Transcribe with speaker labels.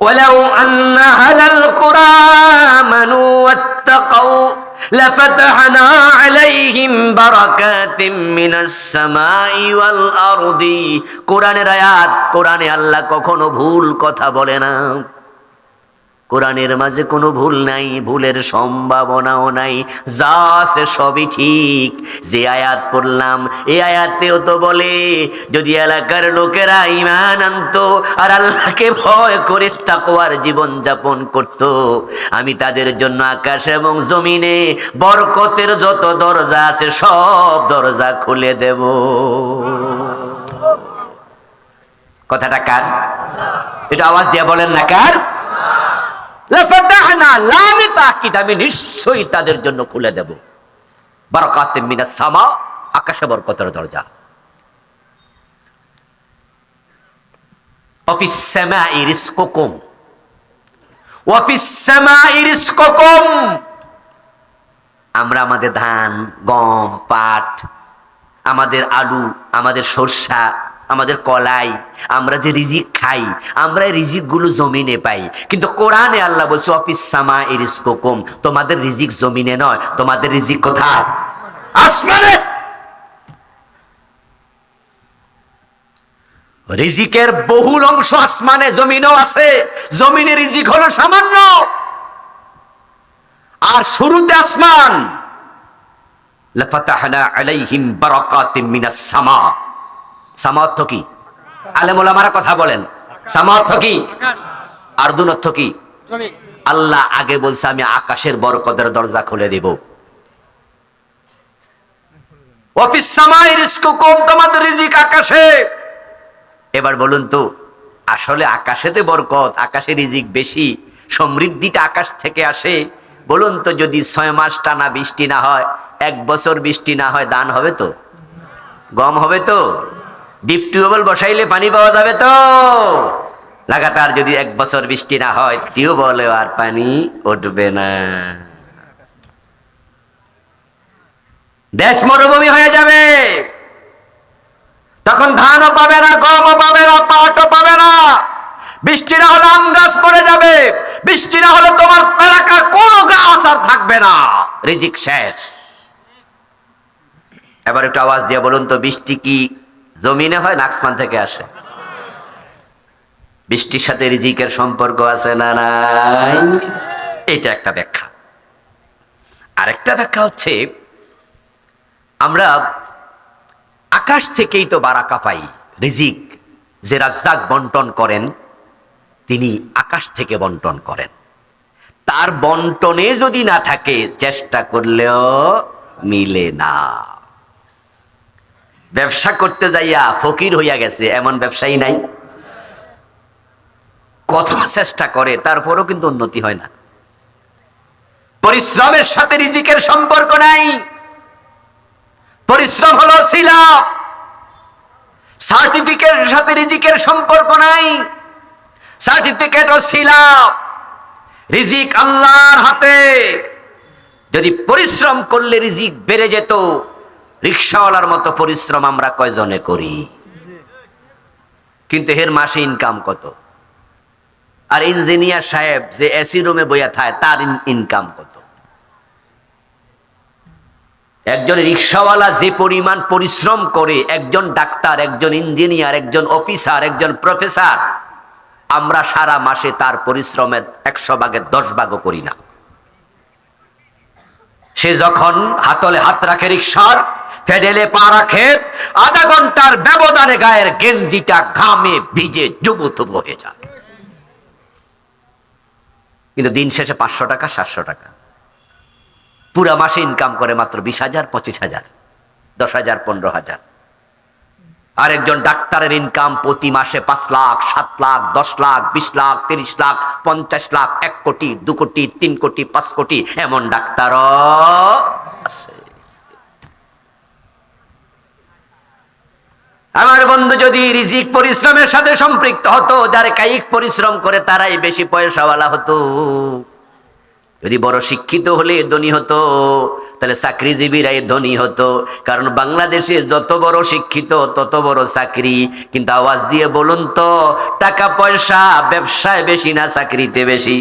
Speaker 1: ولو أن أهل القرى آمنوا واتقوا لفتحنا عليهم بركات من السماء والأرض কোরআনের আয়াত কোরআনে আল্লাহ কখনো ভুল কথা বলে না কোরআনের মাঝে কোনো ভুল নাই, ভুলের সম্ভাবনাও নাই, যা আছে সবই ঠিক। যে আয়াত পড়লাম, এই আয়াতেও তো বলে, যদি এলাকার লোকেরা ইমান আনতো আর আল্লাহকে ভয় করে তাকওয়ার জীবন যাপন করত, আমি তাদের জন্য আকাশ এবং জমিনে বরকতের যত দরজা আছে সব দরজা খুলে দেব। কথাটা কার? এটা আওয়াজ দিয়ে বলেন না কার? নিশ্চয়ই তাদের জন্য খুলে দেব। বারাকাতে মিনাস সামা, আকাশে বরকতের দরজা। আমরা আমাদের ধান, গম, পাট, আমাদের আলু, আমাদের সরষা আমাদের কলাই, আমরা যে রিজিক খাই, আমরা এই রিজিকগুলো জমিনে পাই। কিন্তু কোরআনে আল্লাহ বলছে, অফিস সামা ইরিসকোকুম তোমাদের রিজিক জমিনে নয়, তোমাদের রিজিক কোথায়? আসমানে! রিজিকের বহুল অংশ আসমানে, জমিনেও আছে। জমিনে রিজিক হলো সামান্য। আর শুরুতে আসমান। লাফাতাহনা আলাইহিম বারাকাতিম মিনাস সামা। সামার্থ কি? আলেমুলামারা কথা বলেন। সামার্থ কি? আর দুনর্থ কি? আল্লাহ আগে বলছে, আমি আকাশের বরকতের দরজা খুলে দিব। অফিস সামাই রিস্ক কম রিজিক আকাশে। এবার বলুন তো, আসলে আকাশেতে বরকত, আকাশে রিজিক বেশি, সমৃদ্ধিটা আকাশ থেকে আসে? বলুন তো, যদি ছয় মাস টানা বৃষ্টি না হয়, এক বছর বৃষ্টি না হয়, দান হবে তো? গম হবে তো? ডিপ টিউবওয়েল বসাইলে পানি পাওয়া যাবে তো? লাগাতার যদি এক বছর বৃষ্টি না হয় টিউবওয়েলে আর পানি উঠবে না। দেশ মরুভূমি হয়ে যাবে। তখন ধানও পাবে না, গমও পাবে না, পাটও পাবে না। বৃষ্টি না হলে আম গাছ পড়ে যাবে। বৃষ্টি না হলে তোমার এলাকার কোনো গাছ আর থাকবে না। রিজিক শেষ। এবার একটু আওয়াজ দিয়ে বলুন তো, বৃষ্টি কি জমিনে হয় না, আসমান থেকে আসে। বৃষ্টির সাথে রিজিকের সম্পর্ক আছে না নাই? এটা একটা ব্যাখ্যা। আরেকটা ব্যাখ্যা হচ্ছে, আমরা আকাশ থেকেই তো বারাকা পাই, রিজিক। যে রাজ্জাক বন্টন করেন, তিনি আকাশ থেকে বন্টন করেন। তার বন্টনে যদি না থাকে, চেষ্টা করলেও মিলে না। ব্যবসা করতে যাইয়া ফকির হইয়া গেছে, এমন ব্যবসায়ী নাই। কত চেষ্টা করে, তারপরও কিন্তু উন্নতি হয় না। পরিশ্রমের সাথে রিজিকের সম্পর্ক নাই। পরিশ্রম হলো শিলা। সার্টিফিকেটের সাথে রিজিকের সম্পর্ক নাই। সার্টিফিকেট ও শিলা। রিজিক আল্লাহর হাতে। যদি পরিশ্রম করলে রিজিক বেড়ে যেত রিক্সাওয়ালার মতো পরিশ্রম আমরা কয়জনে করি? কিন্তু এর মাসে ইনকাম কত? আর ইঞ্জিনিয়ার সাহেব যে এসি রুমে বইয়া থাকে তার ইনকাম কত? একজন রিক্সাওয়ালা যে পরিমাণ পরিশ্রম করে, একজন ডাক্তার, একজন ইঞ্জিনিয়ার একজন অফিসার একজন প্রফেসর আমরা সারা মাসে তার পরিশ্রমের একশো ভাগের দশ ভাগও করি না। সে যখন হাতলে হাত রাখে রিক্সার ফেডেলে পা রাখে, আধা ঘণ্টার ব্যবধানে গায়ের গেঞ্জিটা ঘামে ভিজে জুবুতুবু হয়ে যায়। কিন্তু দিন শেষে পাঁচশো টাকা, সাতশো টাকা। পুরা মাসে ইনকাম করে মাত্র বিশ হাজার, পঁচিশ হাজার, দশ হাজার, পনেরো হাজার। আরেকজন ডাক্তারের ইনকাম প্রতি মাসে পাঁচ লাখ, সাত লাখ, দশ লাখ, বিশ লাখ, তিরিশ লাখ, পঞ্চাশ লাখ, এক কোটি, দু কোটি, তিন কোটি, পাঁচ কোটি, এমন ডাক্তারও আছে। আমার বন্ধু যদি রিজিক পরিশ্রমের সাথে সম্পৃক্ত হতো, যারা কায়িক পরিশ্রম করে তারাই বেশি পয়সাওয়ালা হতো। যদি বড় শিক্ষিত হলে ধনী হতো, তাহলে চাকরিজীবীরাই ধনী হতো। কারণ বাংলাদেশে যত বড় শিক্ষিত, তত বড় চাকরি। কিন্তু আওয়াজ দিয়ে বলুন তো, টাকা পয়সা, ব্যবসায় বেশি না চাকরিতে বেশি?